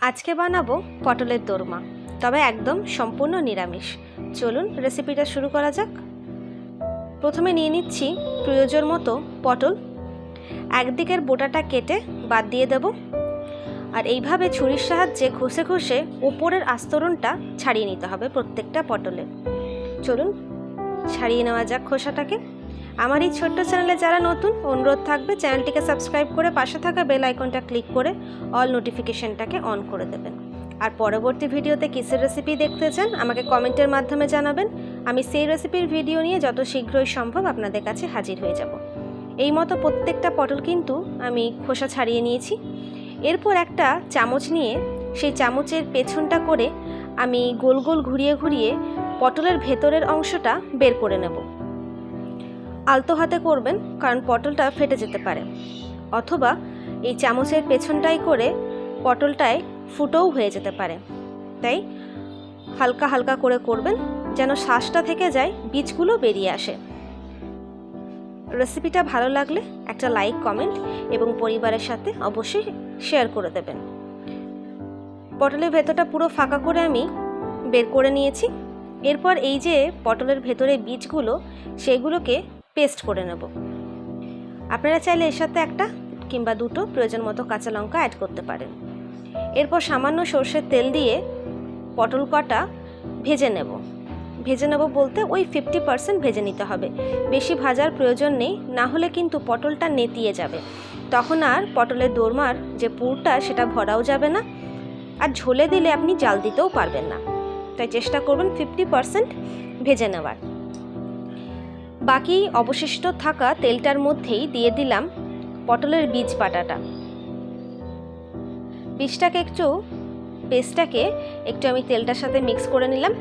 আজকে বানাবো পটলের দোরমা, তবে একদম সম্পূর্ণ নিরামিষ। চলুন রেসিপিটা শুরু করা যাক। প্রথমে নিয়ে নিচ্ছি প্রয়োজন মতো পটল। একদিকের বোটাটা কেটে বাদ দিয়ে দেব। আর এইভাবে ছুরির সাহায্যে ঘষে ঘষে ওপরের আস্তরণটা ছাড়িয়ে নিতে হবে প্রত্যেকটা পটলে। চলুন, ছাড়িয়ে নেওয়া যাক খোসাটাকে। আমার এই ছোট্ট চ্যানেলে যারা নতুন, অনুরোধ থাকবে চ্যানেলটিকে সাবস্ক্রাইব করে পাশে থাকা বেল আইকনটা ক্লিক করে অল নোটিফিকেশনটাকে অন করে দেবেন। আর পরবর্তী ভিডিওতে কিসের রেসিপি দেখতে চান, আমাকে কমেন্টের মাধ্যমে জানাবেন। আমি সেই রেসিপির ভিডিও নিয়ে যত শীঘ্রই সম্ভব আপনাদের কাছে হাজির হয়ে যাব। এই মতো প্রত্যেকটা পটল কিন্তু আমি খোসা ছাড়িয়ে নিয়েছি। এরপর একটা চামচ নিয়ে সেই চামচের পেছনটা করে আমি গোল গোল ঘুরিয়ে ঘুরিয়ে পটলের ভেতরের অংশটা বের করে নেব। আলতো হাতে করবেন, কারণ পটলটা ফেটে যেতে পারে। অথবা এই চামচের পেছনটাই করে পটলটায় ফুটোও হয়ে যেতে পারে। তাই হালকা হালকা করে করবেন, যেন শ্বাসটা থেকে যায়, বীজগুলো বেরিয়ে আসে। রেসিপিটা ভালো লাগলে একটা লাইক, কমেন্ট এবং পরিবারের সাথে অবশ্যই শেয়ার করে দেবেন। পটলের ভেতরটা পুরো ফাঁকা করে আমি বের করে নিয়েছি। এরপর এই যে পটলের ভেতরে বীজগুলো, সেগুলোকে পেস্ট করে নেব। আপনারা চাইলে এর সাথে একটা কিংবা দুটো প্রয়োজন মতো কাঁচা লঙ্কা অ্যাড করতে পারেন। এরপর সামান্য সর্ষের তেল দিয়ে পটল কটা ভেজে নেব। ভেজে নেব বলতে ওই ফিফটি পার্সেন্ট ভেজে নিতে হবে। বেশি ভাজার প্রয়োজন নেই, না হলে কিন্তু পটলটা নেতিয়ে যাবে। তখন আর পটলের দোরমার যে পুরটা সেটা ভরাও যাবে না আর ঝোলে দিলে আপনি জাল দিতেও পারবেন না। তাই চেষ্টা করবেন ফিফটি পার্সেন্ট ভেজে নেওয়ার। বাকি অবশিষ্ট থাকা তেলটার মধ্যেই দিয়ে দিলাম পটলের বীজ বাটাটা। বীজটাকে একটু, পেস্টটাকে একটু আমি তেলটার সাথে মিক্স করে নিলাম।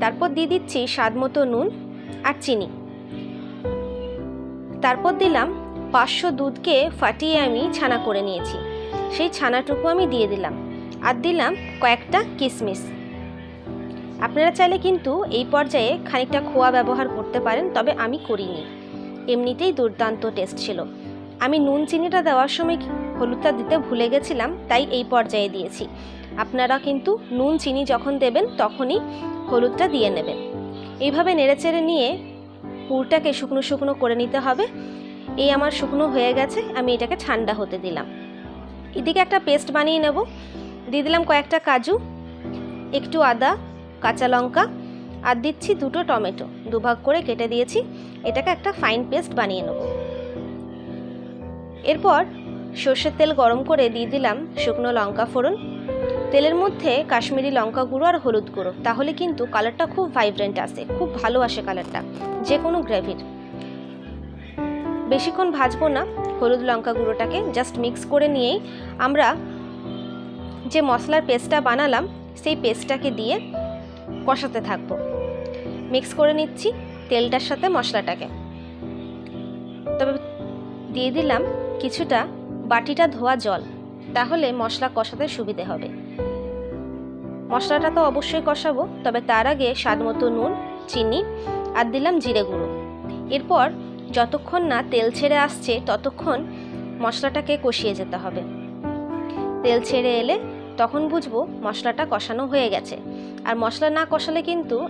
তারপর দিয়ে দিচ্ছি স্বাদ মতো নুন আর চিনি। তারপর দিলাম পাঁচশো দুধকে ফাটিয়ে আমি ছানা করে নিয়েছি। সেই ছানাটুকু আমি দিয়ে দিলাম। আর দিলাম কয়েকটা কিশমিশ আপনারা চাইলে কিন্তু এই পর্যায়ে খানিকটা খোয়া ব্যবহার করতে পারেন, তবে আমি করিনি। এমনিতেই দুর্দান্ত টেস্ট ছিল। আমি নুন চিনিটা দেওয়ার সময় হলুদটা দিতে ভুলে গেছিলাম, তাই এই পর্যায়ে দিয়েছি। আপনারা কিন্তু নুন চিনি যখন দেবেন, তখনই হলুদটা দিয়ে নেবেন। এইভাবে নেড়েচেড়ে নিয়ে পুরটাকে শুকনো শুকনো করে নিতে হবে। এই আমার শুকনো হয়ে গেছে, আমি এটাকে ঠান্ডা হতে দিলাম। এদিকে একটা পেস্ট বানিয়ে নেব। দিয়ে দিলাম কয়েকটা কাজু, একটু আদা কাঁচা লঙ্কা আর দিচ্ছি দুটো টমেটো। দুভাগ করে কেটে দিয়েছি। এটাকে একটা ফাইন পেস্ট বানিয়ে নেব। এরপর সর্ষের তেল গরম করে দিয়ে দিলাম শুকনো লঙ্কা ফোড়ন। তেলের মধ্যে কাশ্মীরি লঙ্কা গুঁড়ো আর হলুদ গুঁড়ো। তাহলে কিন্তু কালারটা খুব ভাইব্রেন্ট আসে, খুব ভালো আসে কালারটা যে কোনো গ্রেভির বেশিক্ষণ ভাজবো না, হলুদ লঙ্কা গুঁড়োটাকে জাস্ট মিক্স করে নিয়েই আমরা যে মশলার পেস্টটা বানালাম, সেই পেস্টটাকে দিয়ে কষাতে থাকব। মিক্স করে নিচ্ছি তেলটার সাথে মশলাটাকে। তবে দিয়ে দিলাম কিছুটা বাটিটা ধোয়া জল, তাহলে মশলা কষাতে সুবিধে হবে। মশলাটা তো অবশ্যই কষাবো, তবে তার আগে স্বাদ মতো নুন, চিনি আর দিলাম জিরে গুঁড়ো। এরপর যতক্ষণ না তেল ছেড়ে আসছে, ততক্ষণ মশলাটাকে কষিয়ে যেতে হবে। তেল ছেড়ে এলে তখন বুঝব মশলাটা কষানো হয়ে গেছে। আর মশলা না কষালে কিন্তু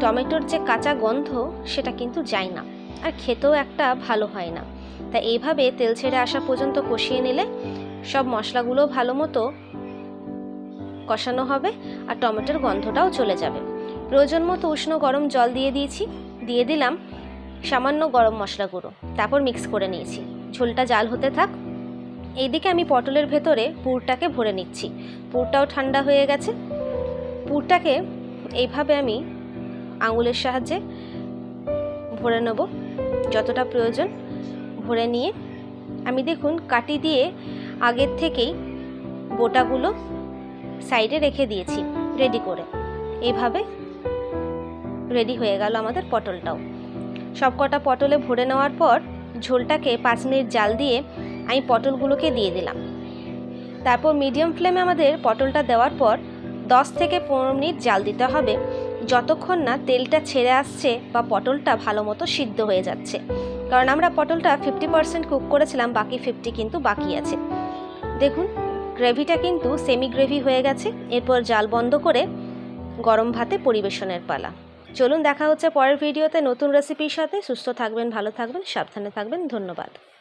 টমেটোর যে কাঁচা গন্ধ, সেটা কিন্তু যায় না। আর খেতেও একটা ভালো হয় না। তাই এইভাবে তেল ছেড়ে আসা পর্যন্ত কষিয়ে নিলে সব মশলাগুলো ভালো মতো কষানো হবে আর টমেটোর গন্ধটাও চলে যাবে। প্রয়োজন মতো উষ্ণ গরম জল দিয়ে দিয়েছি। দিয়ে দিলাম সামান্য গরম মশলা গুঁড়ো। তারপর মিক্স করে নিয়েছি। ঝোলটা জাল হতে থাক। এইদিকে আমি পটলের ভেতরে পুরটাকে ভরে নিচ্ছি। পুরটাও ঠান্ডা হয়ে গেছে। পুরটাকে এইভাবে আমি আঙুলের সাহায্যে ভরে নেব। যতটা প্রয়োজন, ভরে নিয়ে আমি দেখুন কাটি দিয়ে আগের থেকেই বোটাগুলো সাইডে রেখে দিয়েছি, রেডি করে। এইভাবে রেডি হয়ে গেল আমাদের পটলটাও। সব কটা পটলে ভরে নেওয়ার পর ঝোলটাকে পাঁচ মিনিট জাল দিয়ে আমি পটলগুলোকে দিয়ে দিলাম। তারপর মিডিয়াম ফ্লেমে আমাদের পটলটা দেওয়ার পর দশ থেকে পনেরো মিনিট জাল দিতে হবে। যতক্ষণ না তেলটা ছেড়ে আসছে বা পটলটা ভালো মতো সিদ্ধ হয়ে যাচ্ছে। কারণ আমরা পটলটা ফিফটি পার্সেন্ট কুক করেছিলাম, বাকি ফিফটি কিন্তু বাকি আছে। দেখুন গ্রেভিটা কিন্তু সেমি গ্রেভি হয়ে গেছে। এরপর জাল বন্ধ করে গরম ভাতে পরিবেশনের পালা। চলুন দেখা হচ্ছে পরের ভিডিওতে নতুন রেসিপির সাথে। সুস্থ থাকবেন, ভালো থাকবেন, সাবধানে থাকবেন। ধন্যবাদ।